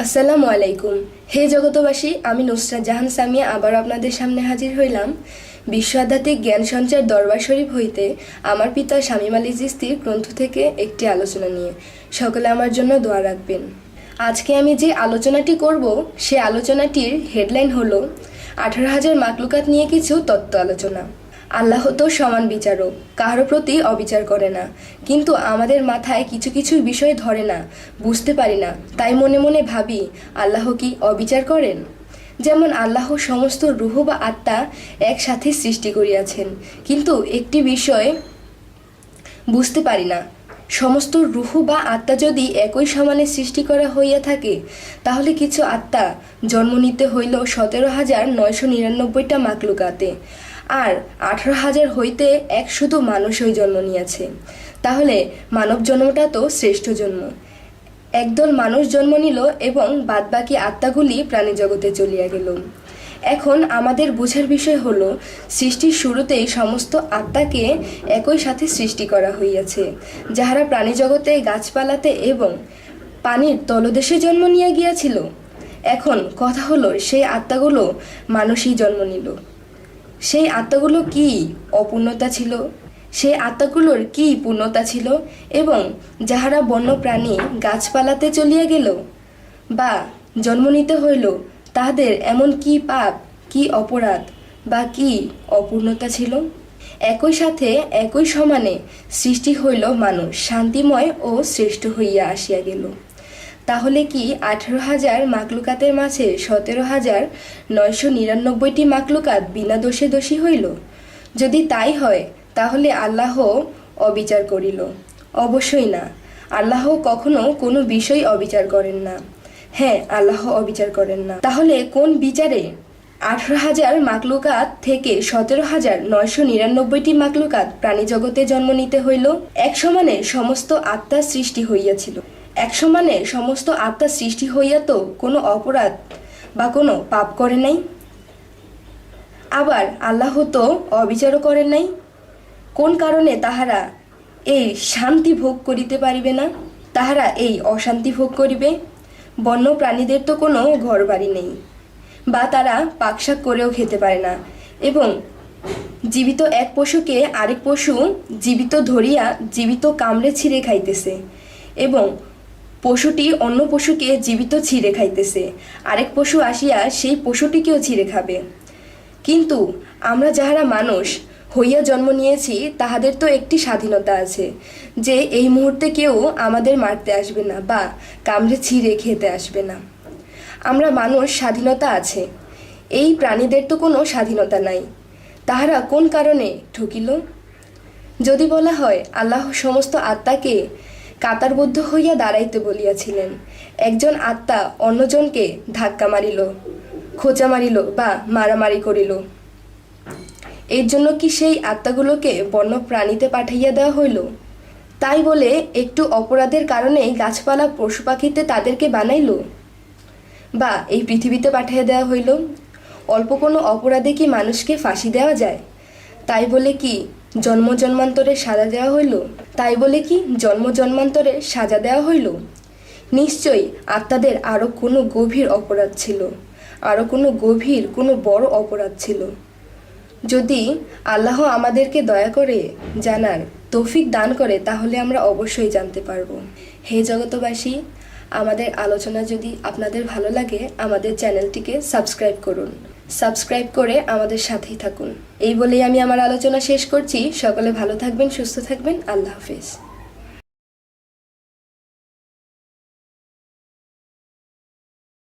আসসালামু আলাইকুম। হে জগতবাসী, আমি নুসরাত জাহান সামিয়া আবার আপনাদের সামনে হাজির হইলাম। বিশ্ব আধ্যাত্মিক জ্ঞান সঞ্চার দরবার শরীফ হইতে আমার পিতা শামীম আলী জিস্তির গ্রন্থ থেকে একটি আলোচনা নিয়ে। সকলে আমার জন্য দোয়া রাখবেন। আজকে আমি যে আলোচনাটি করব, সে আলোচনাটির হেডলাইন হলো, আঠারো হাজার মাকলুকাত নিয়ে কিছু তত্ত্ব আলোচনা। আল্লাহ তো সমান বিচারক, কারও প্রতি অবিচার করে না। কিন্তু আমাদের মাথায় কিছু কিছু বিষয় ধরে না, বুঝতে পারি না। তাই মনে মনে ভাবি, আল্লাহ কি অবিচার করেন? যেমন আল্লাহ সমস্ত রুহ বা আত্মা একসাথে সৃষ্টি করিয়াছেন, কিন্তু একটি বিষয় বুঝতে পারি না। সমস্ত রুহু বা আত্মা যদি একই সমানে সৃষ্টি করা হইয়া থাকে, তাহলে কিছু আত্মা জন্ম নিতে হইল সতেরো হাজার নয়শো নিরানব্বইটা মাকলুকাতে আর আঠারো হাজার হইতে এক শুধু মানুষই জন্ম নিয়েছে। তাহলে মানব জন্মটা তো শ্রেষ্ঠ জন্ম। একদল মানুষ জন্ম নিল এবং বাদবাকি আত্মাগুলি প্রাণী জগতে চলিয়া গেল। এখন আমাদের বোঝার বিষয় হলো, সৃষ্টির শুরুতেই সমস্ত আত্মাকে একই সাথে সৃষ্টি করা হইয়াছে, যাহারা প্রাণী জগতে গাছপালাতে এবং পানির তলদেশে জন্ম নিয়ে গিয়াছিল। এখন কথা হলো, সেই আত্মাগুলো মানুষই জন্ম নিল। সেই আত্মাগুলো কি অপূর্ণতা ছিল? সেই আত্মাগুলোর কি পূর্ণতা ছিল? এবং যাহারা বন্য প্রাণী গাছপালাতে চলিয়া গেল বা জন্ম নিতে হইল, তাহাদের এমন কি পাপ, কি অপরাধ বা কি অপূর্ণতা ছিল? একই সাথে একই সমানে সৃষ্টি হইল মানুষ, শান্তিময় ও শ্রেষ্ঠ হইয়া আসিয়া গেল। তাহলে কি আঠারো হাজার মাকলুকাতের মাঝে সতেরো হাজার নয়শো নিরানব্বইটি মাকলুকাত বিনা দোষে দোষী হইল? যদি তাই হয়, তাহলে আল্লাহ অবিচার করিল। অবশ্যই না। আল্লাহ কখনো কোনো বিষয় অবিচার করেন না। হ্যাঁ আল্লাহ অবিচার করেন না। তাহলে কোন বিচারে? আঠারো হাজার মাকলুকাত থেকে সতেরো হাজার নয়শো নিরানব্বইটি মাকলুকাত প্রাণী জগতে জন্ম নিতে হইল। এক সমানে সমস্ত আত্মার সৃষ্টি হইয়াছিল। এক সমানে সমস্ত আত্মার সৃষ্টি হইয়া তো কোনো অপরাধ বা কোনো পাপ করে নাই? আবার আল্লাহ তো অবিচারও করেন নাই। কোন কারণে তাহারা এই শান্তি ভোগ করিতে পারিবে না? তাহারা এই অশান্তি ভোগ করিবে। বন্য প্রাণীদের তো কোনো ঘর বাড়ি নেই, বা তারা পাকশাক করেও খেতে পারে না, এবং জীবিত এক পশুকে আরেক পশু জীবিত ধরিয়া জীবিত কামড়ে ছিঁড়ে খাইতেছে, এবং পশুটি অন্য পশুকে জীবিত ছিঁড়ে খাইতেছে। আরেক পশু আসিয়া সেই পশুটিকেও ছিঁড়ে খাবে। কিন্তু আমরা যাহারা মানুষ হইয়া জন্ম নিয়েছি, তাহাদের তো একটি স্বাধীনতা আছে, যে এই মুহূর্তে কেউ আমাদের মারতে আসবে না বা কামড়ে ছিঁড়ে খেতে আসবে না। আমরা মানুষ স্বাধীনতা আছে, এই প্রাণীদের তো কোনো স্বাধীনতা নাই। তাহারা কোন কারণে ঠকিল? যদি বলা হয়, আল্লাহ সমস্ত আত্মাকে কাতারবদ্ধ হইয়া দাঁড়াইতে বলিয়াছিলেন। একজন আত্মা অন্যজনকে ধাক্কা মারিল, খোঁচা মারিল বা মারামারি করিল। এর জন্য কি সেই আত্মাগুলোকে বন্য প্রাণীতে পাঠাইয়া দেওয়া হইল? তাই বলে একটু অপরাধের কারণে গাছপালা পশু পাখিতে তাদেরকে বানাইল? বা এই পৃথিবীতে পাঠিয়ে দেওয়া হইল? অল্প কোনো অপরাধে কি মানুষকে ফাঁসি দেওয়া যায়? তাই বলে কি জন্ম জন্মান্তরে সাজা দেওয়া হইল? তাই বলে কি জন্ম জন্মান্তরে সাজা দেওয়া হইল? নিশ্চয়ই আত্মাদের আরও কোনো গভীর অপরাধ ছিল আরও কোনো গভীর, কোনো বড় অপরাধ ছিল। যদি আল্লাহ আমাদেরকে দয়া করে জানার তৌফিক দান করে, তাহলে আমরা অবশ্যই জানতে পারব। হে জগতবাসী আমাদের আলোচনা যদি আপনাদের ভালো লাগে, আমাদের চ্যানেলটিকে সাবস্ক্রাইব করুন। সাবস্ক্রাইব করে আমাদের সাথেই থাকুন। এই বলেই আমি আমার আলোচনা শেষ করছি। সকলে ভালো থাকবেন, সুস্থ থাকবেন। আল্লাহ হাফিজ।